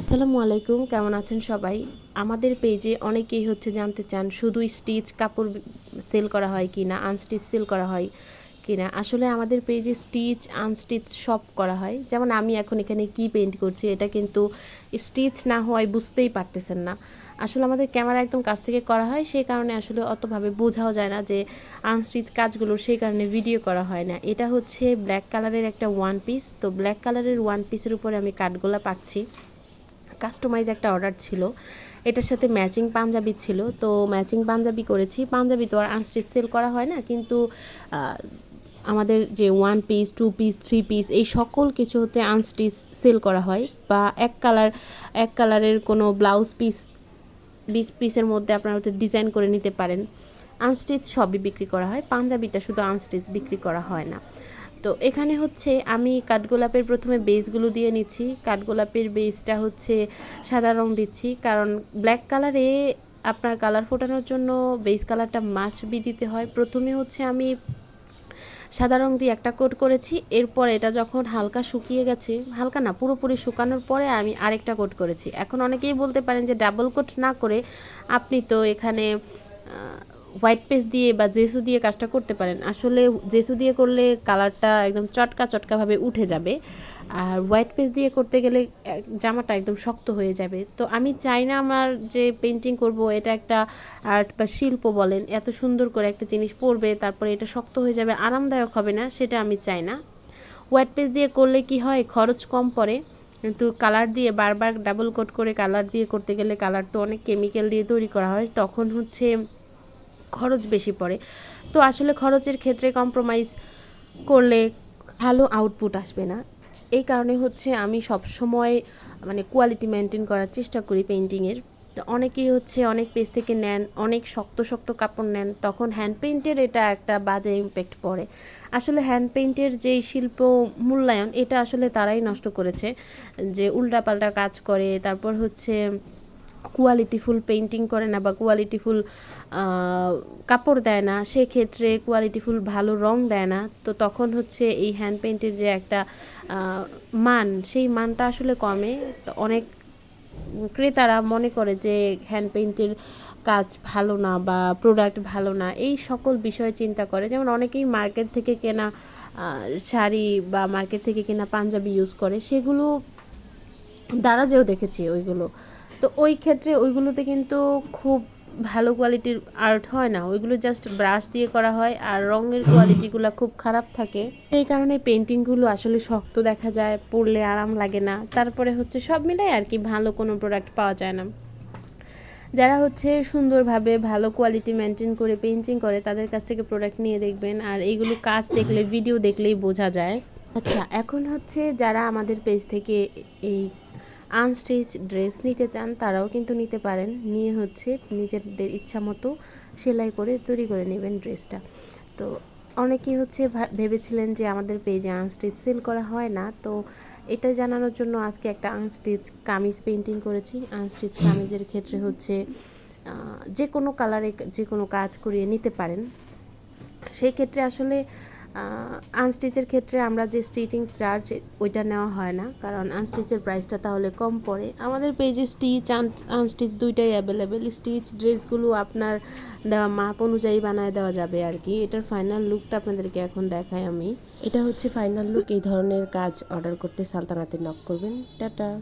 আসসালামু আলাইকুম, কেমন আছেন সবাই? আমাদের পেজে অনেকেই হচ্ছে জানতে চান, শুধু স্টিচ কাপড় সেল করা হয় কি না আনস্টিচ সেল করা হয় কি না আসলে আমাদের পেজে স্টিচ, আনস্টিচ সব করা হয়। যেমন আমি এখন এখানে কি পেন্ট করছি, এটা কিন্তু স্টিচ না হওয়ায় বুঝতেই পারতেছেন না। আসলে আমাদের ক্যামেরা একদম কাছ থেকে করা হয় সেই কারণে আসলে অতভাবে বোঝাও যায় না যে আনস্টিচ কাজগুলো সেই কারণে ভিডিও করা হয় না। এটা হচ্ছে ব্ল্যাক কালারের একটা ওয়ান পিস তো ব্ল্যাক কালারের ওয়ান পিসের উপরে আমি কাঠগোলা পাচ্ছি কাস্টমাইজ একটা অর্ডার ছিল। এটার সাথে ম্যাচিং পাঞ্জাবি ছিল। তো ম্যাচিং পাঞ্জাবি করেছি। পাঞ্জাবি তো আর আনস্টিচ সেল করা হয় না। কিন্তু আমাদের যে one piece two piece three piece এই সকল কিছু হচ্ছে আনস্টিচ সেল করা হয় বা এক কালার এক কালারের কোনো ব্লাউজ পিস বিশ পিসের মধ্যে আপনারা হচ্ছে ডিজাইন করে নিতে পারেন। আনস্টিচ সবই বিক্রি করা হয়। পাঞ্জাবিটা শুধু আনস্টিচ বিক্রি করা হয় না। তো এখানে হচ্ছে আমি কাঠগোলাপের প্রথমে বেসগুলো দিয়ে নিচ্ছি। কাঠগোলাপের বেসটা হচ্ছে সাদা রং দিচ্ছি, কারণ ব্ল্যাক কালারে আপনার কালার ফোটানোর জন্য বেস কালারটা মাস্ট বি দিতে হয়। প্রথমে হচ্ছে আমি সাদা রং দিয়ে একটা কোট করেছি, এরপর এটা যখন হালকা শুকিয়ে গেছে, হালকা না, পুরোপুরি শুকানোর পরে আমি আরেকটা কোট করেছি। এখন অনেকেই বলতে পারেন যে ডাবল কোট না করে আপনি তো এখানে হোয়াইট পেস্ট দিয়ে বা জেসু দিয়ে কাজটা করতে পারেন। আসলে জেসু দিয়ে করলে কালারটা একদম চটকা চটকাভাবে উঠে যাবে। আর হোয়াইট পেস্ট দিয়ে করতে গেলে জামাটা একদম শক্ত হয়ে যাবে। তো আমি চাই না আমার যে পেন্টিং করব, এটা একটা আর্ট বা শিল্প বলেন, এত সুন্দর করে একটা জিনিস পরবে, তারপরে এটা শক্ত হয়ে যাবে, আরামদায়ক হবে না, সেটা আমি চাই না। হোয়াইট পেস্ট দিয়ে করলে কি হয়, খরচ কম পড়ে, কিন্তু কালার দিয়ে বারবার ডাবল কোট করে কালার দিয়ে করতে গেলে কালার তো অনেক কেমিক্যাল দিয়ে তৈরি করা হয়, তখন হচ্ছে খরচ বেশি পড়ে। তো আসলে খরচের ক্ষেত্রে কম্প্রোমাইজ করলে ভালো আউটপুট আসবে না। এই কারণে হচ্ছে আমি সব সময় মানে কোয়ালিটি মেনটেন করার চেষ্টা করি পেন্টিংয়ের তো অনেকেই হচ্ছে অনেক পেজ থেকে নেন, অনেক শক্ত শক্ত কাপড় নেন, তখন হ্যান্ড পেইন্টের এটা একটা বাজে ইম্প্যাক্ট পড়ে। আসলে হ্যান্ড পেইন্টের যেই শিল্প মূল্যায়ন, এটা আসলে তারাই নষ্ট করেছে। যে উল্টাপাল্টা কাজ করে, তারপর হচ্ছে কোয়ালিটিফুল পেন্টিং করে না বা কোয়ালিটিফুল কাপড় দেয় না, সেক্ষেত্রে কোয়ালিটিফুল ভালো রং দেয় না, তো তখন হচ্ছে এই হ্যান্ড পেন্টের যে একটা মান, সেই মানটা আসলে কমে। অনেক ক্রেতারা মনে করে যে হ্যান্ড পেন্টের কাজ ভালো না বা প্রোডাক্ট ভালো না, এই সকল বিষয় চিন্তা করে। যেমন অনেকেই মার্কেট থেকে কেনা শাড়ি বা মার্কেট থেকে কেনা পাঞ্জাবি ইউজ করে, সেগুলো দ্বারা যেও দেখেছি ওইগুলো। তো ওই ক্ষেত্রে ওইগুলোতে কিন্তু খুব ভালো কোয়ালিটির আর্ট হয় না। ওইগুলো জাস্ট ব্রাশ দিয়ে করা হয় আর রঙের কোয়ালিটিগুলো খুব খারাপ থাকে। এই কারণে পেন্টিংগুলো আসলে শক্ত দেখা যায়, পড়লে আরাম লাগে না। তারপরে হচ্ছে সব মিলাই আর কি ভালো কোনো প্রোডাক্ট পাওয়া যায় না। যারা হচ্ছে সুন্দরভাবে ভালো কোয়ালিটি মেনটেন করে পেন্টিং করে, তাদের কাছ থেকে প্রোডাক্ট নিয়ে দেখবেন। আর এইগুলো কাজ দেখলে ভিডিও দেখলেই বোঝা যায়। আচ্ছা এখন হচ্ছে যারা আমাদের পেজ থেকে এই আনস্টিচ ড্রেস নিতে চান, তারাও কিন্তু নিতে পারেন। নিয়ে হচ্ছে নিজেদের ইচ্ছা মতো সেলাই করে তৈরি করে নেবেন ড্রেসটা। তো অনেকেই হচ্ছে ভেবেছিলেন যে আমাদের পেজে আনস্টিচ সেল করা হয় না। তো এটা জানানোর জন্য আজকে একটা আনস্টিচ কামিজ পেন্টিং করেছি। আনস্টিচ কামিজের ক্ষেত্রে হচ্ছে যে কোনো কালারে, যে কোনো কাজ করিয়ে নিতে পারেন। সেই ক্ষেত্রে আসলে আনস্টিচের ক্ষেত্রে আমরা যে স্টিচিং চার্জ ওইটা নেওয়া হয় না। কারণ আনস্টিচের প্রাইসটা তাহলে কম পড়ে। আমাদের পেজে স্টিচ আনস্টিচ দুইটাই অ্যাভেলেবেল স্টিচ ড্রেসগুলো আপনার দেওয়া মাপ অনুযায়ী বানায় দেওয়া যাবে আর কি। এটার ফাইনাল লুকটা আপনাদেরকে এখন দেখাই আমি। এটা হচ্ছে ফাইনাল লুক এই ধরনের কাজ অর্ডার করতে সালতানাতে নক করবেন। টাটা।